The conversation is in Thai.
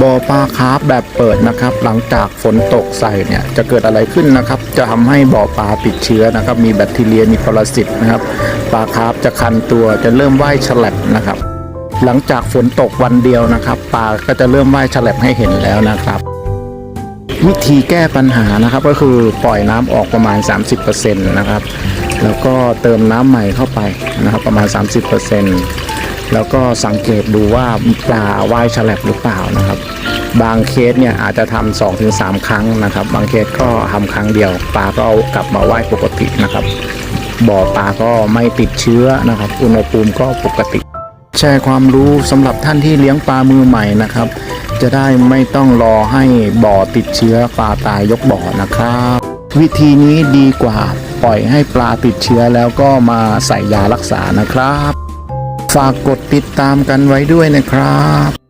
บ่อปลาคาร์ฟแบบเปิดนะครับ หลังจากฝนตกใส่เนี่ยจะเกิดอะไรขึ้นนะครับ จะทำให้บ่อปลาติดเชื้อนะครับ มีแบคทีเรียมีปรสิตนะครับปลาคาร์ฟจะคันตัวจะเริ่มว่ายฉลับนะครับ หลังจากฝนตกวันเดียวนะครับปลาก็จะเริ่มว่ายฉลับให้เห็นแล้วนะครับวิธีแก้ปัญหานะครับก็คือปล่อยน้ำออกประมาณ 30%นะครับ แล้วก็เติมน้ำใหม่เข้าไปนะครับประมาณ 30% แล้วก็สังเกตดูว่าปลาว่ายฉลับหรือเปล่านะครับ บางเคสเนี่ยอาจจะทำสองถึงสามครั้งนะครับ บางเคสก็ทำครั้งเดียว ปลาก็เอากลับมาว่ายปกตินะครับ บ่อปลาก็ไม่ติดเชื้อนะครับ อุณหภูมิก็ปกติ แชร์ความรู้สำหรับท่านที่เลี้ยงปลามือใหม่นะครับ จะได้ไม่ต้องรอให้บ่อติดเชื้อปลาตายยกบ่อนะครับ วิธีนี้ดีกว่าปล่อยให้ปลาติดเชื้อแล้วก็มาใส่ยารักษานะครับ ฝากกดติดตามกันไว้ด้วยนะครับ